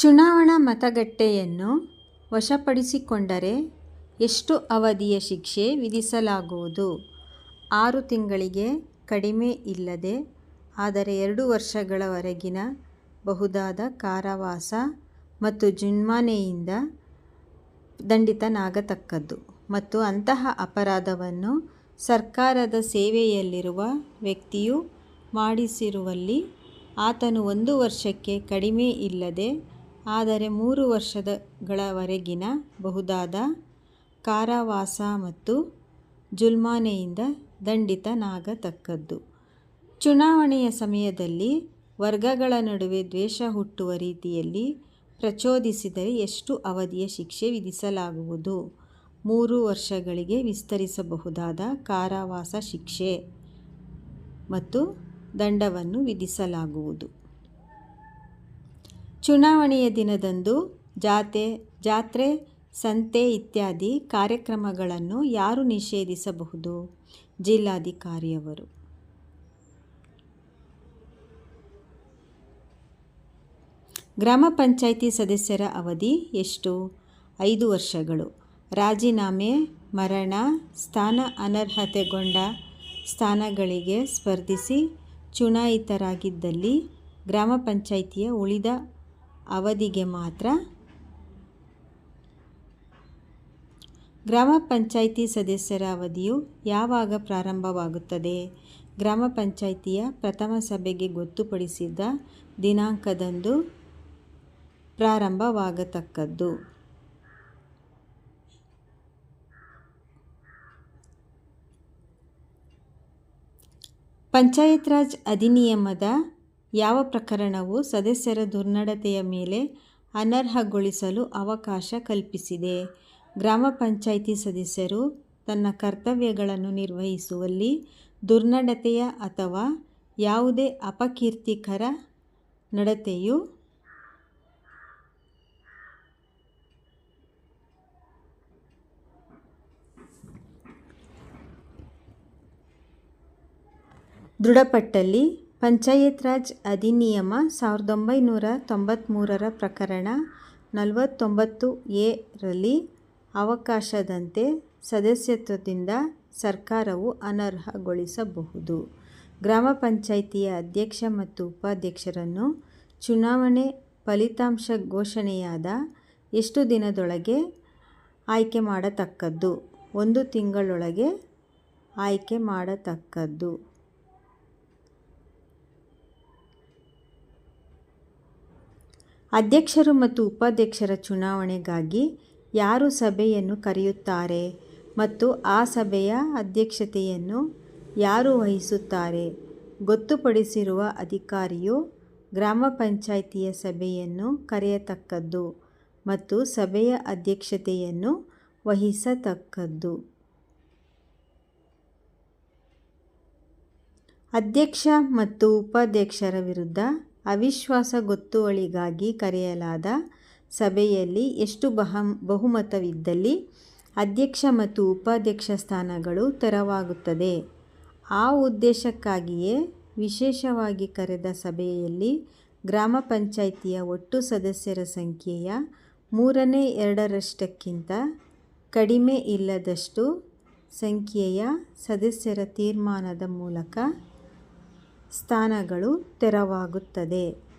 ಚುನಾವಣಾ ಮತಗಟ್ಟೆಯನ್ನು ವಶಪಡಿಸಿಕೊಂಡರೆ ಎಷ್ಟು ಅವಧಿಯ ಶಿಕ್ಷೆ ವಿಧಿಸಲಾಗುವುದು? ಆರು ತಿಂಗಳಿಗೆ ಕಡಿಮೆ ಇಲ್ಲದೆ, ಆದರೆ ಎರಡು ವರ್ಷಗಳವರೆಗಿನ ಬಹುದಾದ ಕಾರಾವಾಸ ಮತ್ತು ಜುನ್ಮಾನೆಯಿಂದ ದಂಡಿತನಾಗತಕ್ಕದ್ದು ಮತ್ತು ಅಂತಹ ಅಪರಾಧವನ್ನು ಸರ್ಕಾರದ ಸೇವೆಯಲ್ಲಿರುವ ವ್ಯಕ್ತಿಯು ಮಾಡಿಸಿರುವಲ್ಲಿ ಆತನು ಒಂದು ವರ್ಷಕ್ಕೆ ಕಡಿಮೆ ಇಲ್ಲದೆ ಆದರೆ ಮೂರು ವರ್ಷಗಳವರೆಗಿನ ಬಹುದಾದ ಕಾರಾವಾಸ ಮತ್ತು ಜುಲ್ಮಾನೆಯಿಂದ ದಂಡಿತನಾಗತಕ್ಕದ್ದು. ಚುನಾವಣೆಯ ಸಮಯದಲ್ಲಿ ವರ್ಗಗಳ ನಡುವೆ ದ್ವೇಷ ಹುಟ್ಟುವ ರೀತಿಯಲ್ಲಿ ಪ್ರಚೋದಿಸಿದರೆ ಎಷ್ಟು ಅವಧಿಯ ಶಿಕ್ಷೆ ವಿಧಿಸಲಾಗುವುದು? ಮೂರು ವರ್ಷಗಳಿಗೆ ವಿಸ್ತರಿಸಬಹುದಾದ ಕಾರಾವಾಸ ಶಿಕ್ಷೆ ಮತ್ತು ದಂಡವನ್ನು ವಿಧಿಸಲಾಗುವುದು. ಚುನಾವಣೆಯ ದಿನದಂದು ಜಾತೆ, ಜಾತ್ರೆ, ಸಂತೆ ಇತ್ಯಾದಿ ಕಾರ್ಯಕ್ರಮಗಳನ್ನು ಯಾರು ನಿಷೇಧಿಸಬಹುದು? ಜಿಲ್ಲಾಧಿಕಾರಿಯವರು. ಗ್ರಾಮ ಪಂಚಾಯಿತಿ ಸದಸ್ಯರ ಅವಧಿ ಎಷ್ಟು? ಐದು ವರ್ಷಗಳು. ರಾಜೀನಾಮೆ, ಮರಣ, ಸ್ಥಾನ ಅನರ್ಹತೆಗೊಂಡ ಸ್ಥಾನಗಳಿಗೆ ಸ್ಪರ್ಧಿಸಿ ಚುನಾಯಿತರಾಗಿದ್ದಲ್ಲಿ ಗ್ರಾಮ ಪಂಚಾಯಿತಿಯ ಉಳಿದ ಅವಧಿಗೆ ಮಾತ್ರ. ಗ್ರಾಮ ಪಂಚಾಯಿತಿ ಸದಸ್ಯರ ಅವಧಿಯು ಯಾವಾಗ ಪ್ರಾರಂಭವಾಗುತ್ತದೆ? ಗ್ರಾಮ ಪಂಚಾಯಿತಿಯ ಪ್ರಥಮ ಸಭೆಗೆ ಗೊತ್ತುಪಡಿಸಿದ ದಿನಾಂಕದಂದು ಪ್ರಾರಂಭವಾಗತಕ್ಕದ್ದು. ಪಂಚಾಯತ್ ರಾಜ್ ಅಧಿನಿಯಮದ ಯಾವ ಪ್ರಕರಣವು ಸದಸ್ಯರ ದುರ್ನಡತೆಯ ಮೇಲೆ ಅನರ್ಹಗೊಳಿಸಲು ಅವಕಾಶ ಕಲ್ಪಿಸಿದೆ? ಗ್ರಾಮ ಪಂಚಾಯಿತಿ ಸದಸ್ಯರು ತನ್ನ ಕರ್ತವ್ಯಗಳನ್ನು ನಿರ್ವಹಿಸುವಲ್ಲಿ ದುರ್ನಡತೆಯ ಅಥವಾ ಯಾವುದೇ ಅಪಕೀರ್ತಿಕರ ನಡತೆಯು ದೃಢಪಟ್ಟಲ್ಲಿ ಪಂಚಾಯತ್ ರಾಜ್ ಅಧಿನಿಯಮ ಸಾವಿರದ ಒಂಬೈನೂರ ತೊಂಬತ್ತ್ಮೂರರ ಪ್ರಕರಣ ನಲವತ್ತೊಂಬತ್ತು ಎ ರಲ್ಲಿ ಅವಕಾಶದಂತೆ ಸದಸ್ಯತ್ವದಿಂದ ಸರ್ಕಾರವು ಅನರ್ಹಗೊಳಿಸಬಹುದು. ಗ್ರಾಮ ಪಂಚಾಯಿತಿಯ ಅಧ್ಯಕ್ಷ ಮತ್ತು ಉಪಾಧ್ಯಕ್ಷರನ್ನು ಚುನಾವಣೆ ಫಲಿತಾಂಶ ಘೋಷಣೆಯಾದ ಎಷ್ಟು ದಿನದೊಳಗೆ ಆಯ್ಕೆ ಮಾಡತಕ್ಕದ್ದು? ಒಂದು ತಿಂಗಳೊಳಗೆ ಆಯ್ಕೆ ಮಾಡತಕ್ಕದ್ದು. ಅಧ್ಯಕ್ಷರು ಮತ್ತು ಉಪಾಧ್ಯಕ್ಷರ ಚುನಾವಣೆಗಾಗಿ ಯಾರು ಸಭೆಯನ್ನು ಕರೆಯುತ್ತಾರೆ ಮತ್ತು ಆ ಸಭೆಯ ಅಧ್ಯಕ್ಷತೆಯನ್ನು ಯಾರು ವಹಿಸುತ್ತಾರೆ ಗೊತ್ತುಪಡಿಸಿರುವ ಅಧಿಕಾರಿಯು ಗ್ರಾಮ ಪಂಚಾಯಿತಿಯ ಸಭೆಯನ್ನು ಕರೆಯತಕ್ಕದ್ದು ಮತ್ತು ಸಭೆಯ ಅಧ್ಯಕ್ಷತೆಯನ್ನು ವಹಿಸತಕ್ಕದ್ದು. ಅಧ್ಯಕ್ಷ ಮತ್ತು ಉಪಾಧ್ಯಕ್ಷರ ವಿರುದ್ಧ ಅವಿಶ್ವಾಸ ಗೊತ್ತುವಳಿಗಾಗಿ ಕರೆಯಲಾದ ಸಭೆಯಲ್ಲಿ ಎಷ್ಟು ಬಹ ಬಹುಮತವಿದ್ದಲ್ಲಿ ಅಧ್ಯಕ್ಷ ಮತ್ತು ಉಪಾಧ್ಯಕ್ಷ ಸ್ಥಾನಗಳು ತೆರವಾಗುತ್ತದೆ. ಆ ಉದ್ದೇಶಕ್ಕಾಗಿಯೇ ವಿಶೇಷವಾಗಿ ಕರೆದ ಸಭೆಯಲ್ಲಿ ಗ್ರಾಮ ಪಂಚಾಯಿತಿಯ ಒಟ್ಟು ಸದಸ್ಯರ ಸಂಖ್ಯೆಯ ಮೂರನೇ ಎರಡರಷ್ಟಕ್ಕಿಂತ ಕಡಿಮೆ ಇಲ್ಲದಷ್ಟು ಸಂಖ್ಯೆಯ ಸದಸ್ಯರ ತೀರ್ಮಾನದ ಮೂಲಕ ಸ್ಥಾನಗಳು ತೆರವಾಗುತ್ತದೆ.